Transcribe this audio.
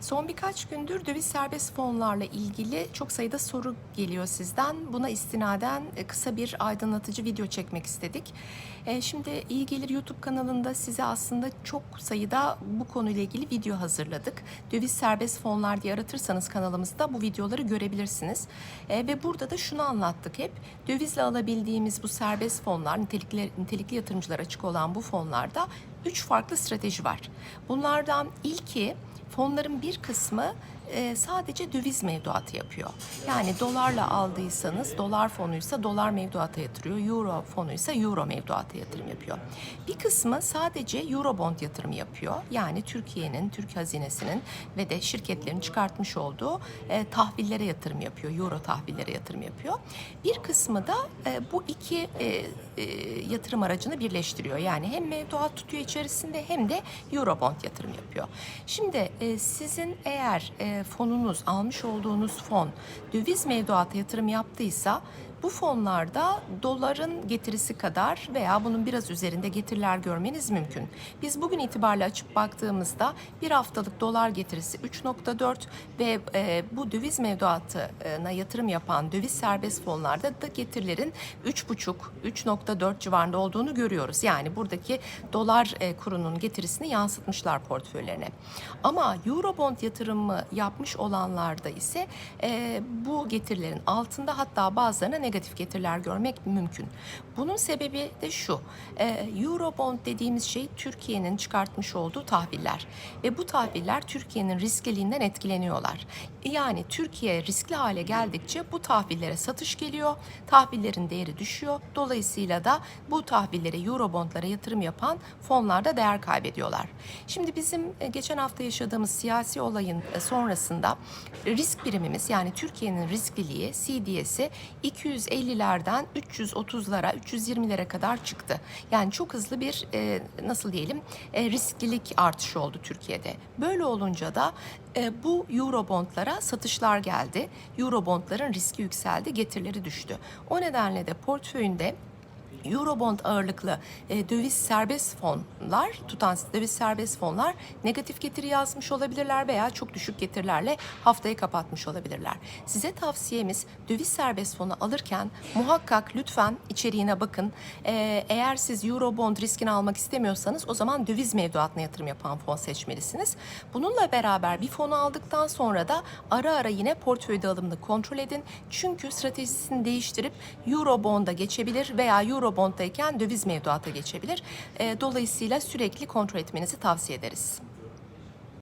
Son birkaç gündür döviz serbest fonlarla ilgili çok sayıda soru geliyor sizden. Buna istinaden e, kısa bir aydınlatıcı video çekmek istedik. E, Şimdi İyi Gelir YouTube kanalında size aslında çok sayıda bu konuyla ilgili video hazırladık. Döviz serbest fonlar diye aratırsanız kanalımızda bu videoları görebilirsiniz. E, Ve burada da şunu anlattık hep. Dövizle alabildiğimiz bu serbest fonlar, nitelikli, nitelikli yatırımcılar açık olan bu fonlarda üç farklı strateji var. Bunlardan ilki fonların bir kısmı e, sadece döviz mevduatı yapıyor. Yani dolarla aldıysanız dolar fonuysa dolar mevduata yatırıyor. Euro fonuysa euro mevduata yatırım yapıyor. Bir kısmı sadece eurobond yatırımı yapıyor. Yani Türkiye'nin, Türk hazinesinin ve de şirketlerin çıkartmış olduğu e, tahvillere yatırım yapıyor. Euro tahvillere yatırım yapıyor. Bir kısmı da e, bu iki e, e, yatırım aracını birleştiriyor. Yani hem mevduat tutuyor içerisinde hem de eurobond yatırım yapıyor. Şimdi e, sizin eğer e, fonunuz almış olduğunuz fon döviz mevduata yatırım yaptıysa bu fonlarda doların getirisi kadar veya bunun biraz üzerinde getiriler görmeniz mümkün. Biz bugün itibariyle açıp baktığımızda bir haftalık dolar getirisi 3.4 ve e, bu döviz mevduatına yatırım yapan döviz serbest fonlarda da getirilerin 3.5-3.4 civarında olduğunu görüyoruz. Yani buradaki dolar e, kurunun getirisini yansıtmışlar portföylerine. Ama Eurobond yatırımı yapmış olanlarda ise e, bu getirilerin altında hatta bazılarına negatif getiriler görmek mümkün. Bunun sebebi de şu. E, Eurobond dediğimiz şey Türkiye'nin çıkartmış olduğu tahviller. Ve bu tahviller Türkiye'nin riskliliğinden etkileniyorlar. Yani Türkiye riskli hale geldikçe bu tahvillere satış geliyor. Tahvillerin değeri düşüyor. Dolayısıyla da bu tahvillere, Eurobondlara yatırım yapan fonlarda değer kaybediyorlar. Şimdi bizim e, geçen hafta yaşadığımız siyasi olayın e, sonrasında risk birimimiz yani Türkiye'nin riskliliği CDS'i 250'lerden 330'lara, 320'lere kadar çıktı. Yani çok hızlı bir e, nasıl diyelim e, risklilik artışı oldu Türkiye'de. Böyle olunca da e, bu Eurobondlara satışlar geldi. Eurobondların riski yükseldi, getirileri düştü. O nedenle de portföyünde Eurobond ağırlıklı e, döviz serbest fonlar, tutan döviz serbest fonlar negatif getiri yazmış olabilirler veya çok düşük getirilerle haftayı kapatmış olabilirler. Size tavsiyemiz döviz serbest fonu alırken muhakkak lütfen içeriğine bakın. E, eğer siz Eurobond riskini almak istemiyorsanız o zaman döviz mevduatına yatırım yapan fon seçmelisiniz. Bununla beraber bir fonu aldıktan sonra da ara ara yine portföy dağılımını kontrol edin. Çünkü stratejisini değiştirip Eurobond'a geçebilir veya Eurobond'dayken döviz mevduata geçebilir. E, dolayısıyla sürekli kontrol etmenizi tavsiye ederiz.